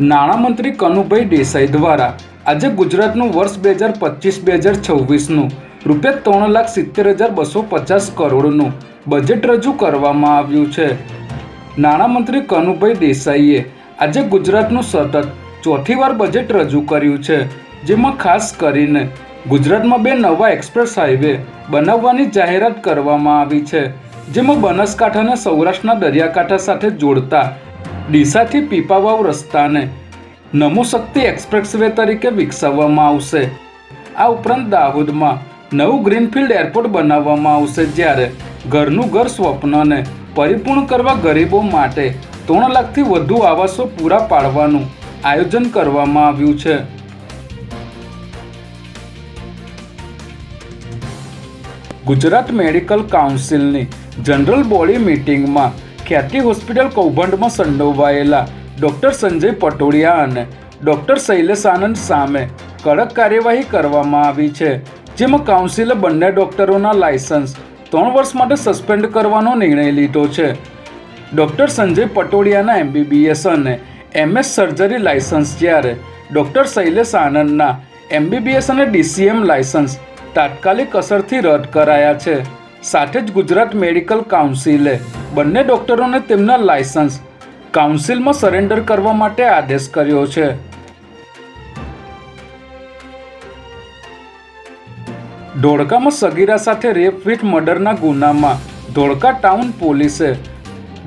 નાણામંત્રી કનુભાઈ દેસાઈ દ્વારા આજે ગુજરાતનું વર્ષ બે હજાર પચીસ, બે હજાર છવ્વીસનું રૂપિયા ત્રણ લાખ સિત્તેર હજાર બસો પચાસ કરોડનું બજેટ રજૂ કરવામાં આવ્યું છે. નાણામંત્રી કનુભાઈ દેસાઈએ આજે ગુજરાતનું સતત ચોથી વાર બજેટ રજૂ કર્યું છે, જેમાં ખાસ કરીને ગુજરાતમાં બે નવા એક્સપ્રેસ હાઈવે બનાવવાની જાહેરાત કરવામાં આવી છે, જેમાં બનાસકાંઠાને સૌરાષ્ટ્રના દરિયાકાંઠા સાથે જોડતા ડીસાથી પીપાવાવ રસ્તાને નમોશક્તિ એક્સપ્રેસવે તરીકે વિકસાવવામાં આવશે. આ ઉપરાંત દાહોદમાં નવું ગ્રીનફિલ્ડ એરપોર્ટ બનાવવામાં આવશે, જ્યારે ઘરનું ઘર સ્વપ્નને પરિપૂર્ણ કરવા ગરીબો માટે ત્રણ લાખથી વધુ આવાસો પૂરા પાડવાનું આયોજન કરવામાં આવ્યું છે. ગુજરાત મેડિકલ કાઉન્સિલની જનરલ બોડી મિટિંગમાં ખ્યાતિ હોસ્પિટલ કૌભાંડમાં સંડોવાયેલા ડૉક્ટર સંજય પટોડિયા અને ડૉક્ટર શૈલેષ આનંદ સામે કડક કાર્યવાહી કરવામાં આવી છે, જેમાં કાઉન્સિલે બંને ડૉક્ટરોના લાયસન્સ ત્રણ વર્ષ માટે સસ્પેન્ડ કરવાનો નિર્ણય લીધો છે. ડૉક્ટર સંજય પટોડિયાના એમબીબીએસ અને એમએસ સર્જરી લાયસન્સ જ્યારે ડૉક્ટર શૈલેષ આનંદના એમબીબીએસ અને ડીસીએમ લાયસન્સ તાત્કાલિક અસરથી રદ કરાયા છે. સાથે જ ગુજરાત મેડિકલ કાઉન્સિલે બંને ડોક્ટરોને તેમના લાયસન્સ કાઉન્સિલમાં સરેન્ડર કરવા માટે આદેશ કર્યો છે. ધોળકામાં સગીરા સાથે રેપ વિથ મર્ડરના ગુનામાં ધોળકા ટાઉન પોલીસે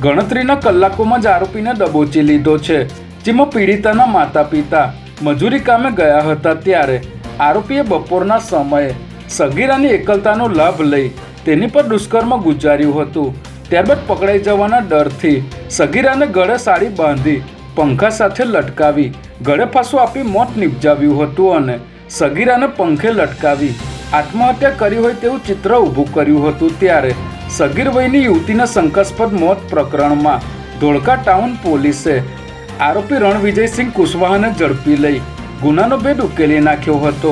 ગણતરીના કલાકોમાં જ આરોપીને દબોચી લીધો છે, જેમાં પીડિતાના માતા પિતા મજૂરી કામે ગયા હતા ત્યારે આરોપીએ બપોરના સમયે સગીરાની એકલતાનો લાભ લઈ તેની પર દુષ્કર્મ ગુજાર્યું હતું. ત્યારબાદ પકડાઈ જવાના ડરથી સગીરાને ગળે સાડી બાંધી પંખા સાથે લટકાવી, ગળે ફાંસો આપી મોત નિપજાવ્યું હતું અને સગીરાને પંખે લટકાવી આત્મહત્યા કરી હોય તેવું ચિત્ર ઊભું કર્યું હતું. ત્યારે સગીર વયની યુવતીના શંકાસ્પદ મોત પ્રકરણમાં ધોળકા ટાઉન પોલીસે આરોપી રણવિજયસિંહ કુશવાહાને ઝડપી લઈ ગુનાનો ભેદ ઉકેલી નાખ્યો હતો.